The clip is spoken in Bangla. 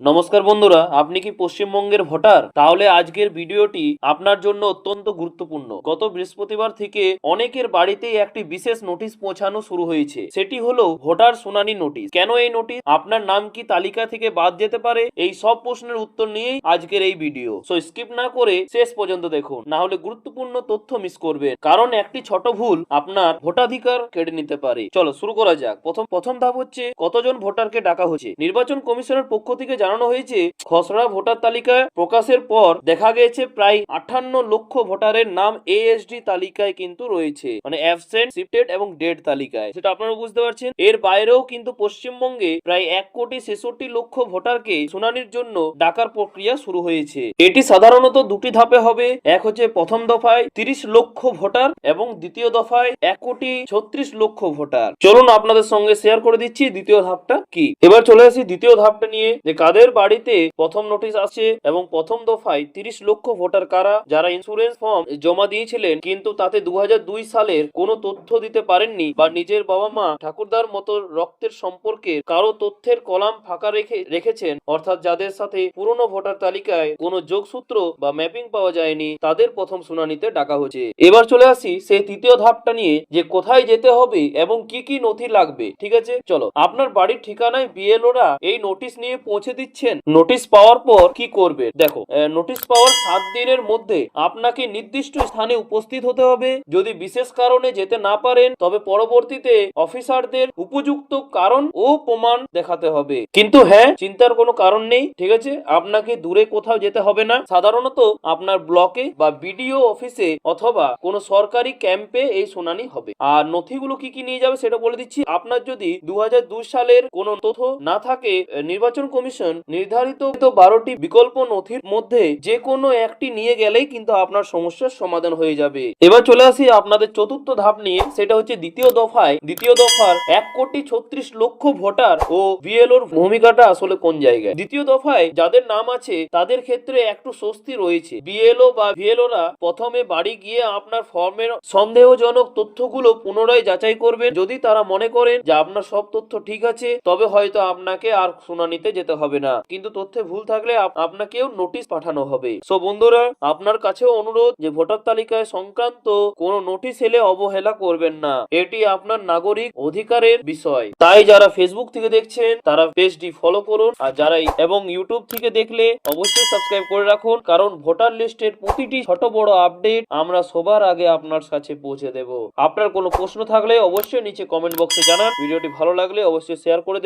নমস্কার বন্ধুরা, আপনি কি পশ্চিমবঙ্গের ভোটার? তাহলে আজকের ভিডিওটি আপনার জন্য অত্যন্ত গুরুত্বপূর্ণ। গত বৃহস্পতিবার থেকে অনেকের বাড়িতেই একটি বিশেষ নোটিশ পৌঁছানো শুরু হয়েছে। সেটি হলো ভোটার শুনানি নোটিশ। কেন এই নোটিশ? আপনার নাম কি তালিকা থেকে বাদ যেতে পারে? এই সব প্রশ্নের উত্তর নিয়েই আজকের এই ভিডিও। সো স্কিপ না করে শেষ পর্যন্ত দেখুন। না হলে গুরুত্বপূর্ণ তথ্য মিস করবেন। কারণ একটি ছোট ভুল আপনার ভোটাধিকার কেড়ে নিতে পারে। চলো শুরু করা যাক। প্রথম প্রথম ধাপ হচ্ছে কতজন ভোটারকে ডাকা হচ্ছে? নির্বাচন কমিশনের পক্ষ থেকে জানানো হয়েছে, খসড়া ভোটার তালিকা প্রকাশের পর দেখা গেছে প্রায় আটান্ন লক্ষ ভোটারের নাম এএসডি তালিকায় কিন্তু রয়েছে মানে অ্যাবসেন্ট শিফটেড এবং ডেড তালিকায়। সেটা আপনারা বুঝতে পারছেন? এর বাইরেও কিন্তু পশ্চিমবঙ্গে প্রায় এক কোটি ছেষট্টি লক্ষ ভোটারকে শুনানির জন্য ডাকার প্রক্রিয়া শুরু হয়েছে। এটি সাধারণত দুটি ধাপে হবে, এক হচ্ছে প্রথম দফায় তিরিশ লক্ষ ভোটার এবং দ্বিতীয় দফায় এক কোটি ছত্রিশ লক্ষ ভোটার। চলুন আপনাদের সঙ্গে শেয়ার করে দিচ্ছি, দ্বিতীয় ধাপটা কি? এবার চলে আসি দ্বিতীয় ধাপটা নিয়ে, যে কাদের বাড়িতে প্রথম নোটিশ আছে এবং প্রথম দফায় তিরিশ লক্ষ ভোটার কারা যারা ইন্স্যুরেন্স ফর্ম জমা দিয়েছিলেন কিন্তু তাতে দুহাজার দুই সালের কোনো তথ্য দিতে পারেননি বা নিজের বাবা মা ঠাকুরদার মতো রক্তের সম্পর্কে কারও তথ্যের কলাম ফাঁকা রেখে, রেখেছেন, অর্থাৎ যাদের সাথে পুরনো ভোটার তালিকায় কোনো যোগসূত্র বা ম্যাপিং পাওয়া যায়নি, তাদের প্রথম শুনানিতে ডাকা হয়েছে। এবার চলে আসি সেই তৃতীয় ধাপটা নিয়ে, যে কোথায় যেতে হবে এবং কি কি নথি লাগবে, ঠিক আছে? চলো, আপনার বাড়ির ঠিকানায় বিএলওরা এই নোটিশ নিয়ে পৌঁছে দিচ্ছেন? নোটিশ পাওয়ার পর কি করবে? দেখো নোটিশ পাওয়ার সাত দিনের মধ্যে আপনাকে নির্দিষ্ট স্থানে উপস্থিত হতে হবে। যদি বিশেষ কারণে যেতে না পারেন, তবে পরবর্তীতে অফিসারদের উপযুক্ত কারণ ও প্রমাণ দেখাতে হবে। কিন্তু হ্যাঁ চিন্তার কোনো কারণ নেই, ঠিক আছে? আপনাকে দূরে কোথাও যেতে হবে না। সাধারণত আপনার ব্লকে বা বিডিও অফিসে অথবা কোনো সরকারি ক্যাম্পে এই শুনানি হবে। আর নথিগুলো কি কি নিয়ে যাবে সেটা বলে দিচ্ছি। আপনার যদি দু হাজার দুই সালের কোনো তথ্য না থাকে নির্বাচন কমিশন নির্ধারিত বারোটি বিকল্প নথির মধ্যে যে কোনো একটি নিয়ে গেলেই কিন্তু আপনার সমস্যার সমাধান হয়ে যাবে। এবার চলে আসি আপনাদের চতুর্থ ধাপ নিয়ে, সেটা হচ্ছে দ্বিতীয় দফায়। দ্বিতীয় দফার এক কোটি ছত্রিশ লক্ষ ভোটার ও বিএলওর ভূমিকাটা আসলে কোন জায়গায়? দ্বিতীয় দফায় যাদের নাম আছে, তাদের ক্ষেত্রে একটু স্বস্তি রয়েছে। বিএলও বা ভিএলওরা প্রথমে বাড়ি গিয়ে আপনার ফর্মের সন্দেহজনক তথ্যগুলো পুনরায় যাচাই করবেন যদি তারা মনে করেন যে আপনার সব তথ্য ঠিক আছে, তবে হয়তো আপনাকে আর শুনানিতে যেতে হবে না। কিন্তু তথ্যে ভুল থাকলে আপনাকেও নোটিশ পাঠানো হবে। সো বন্ধুরা, আপনার কাছেও অনুরোধ যে ভোটার তালিকায় সংক্রান্ত কোনো নোটিশ এলে অবহেলা করবেন না। এটি আপনার নাগরিক অধিকারের বিষয়। তাই যারা ফেসবুক থেকে দেখছেন, তারা পেজটি ফলো করুন। আর যারা এবং ইউটিউব থেকে দেখলে, অবশ্যই সাবস্ক্রাইব করে রাখুন। কারণ ভোটার লিস্টের প্রতিটি ছোট বড় আপডেট আমরা সবার আগে আপনার কাছে পৌঁছে দেব। আপনার কোনো প্রশ্ন থাকলে অবশ্যই নিচে কমেন্ট বক্সে জানান। ভিডিওটি ভালো লাগলে অবশ্যই শেয়ার করে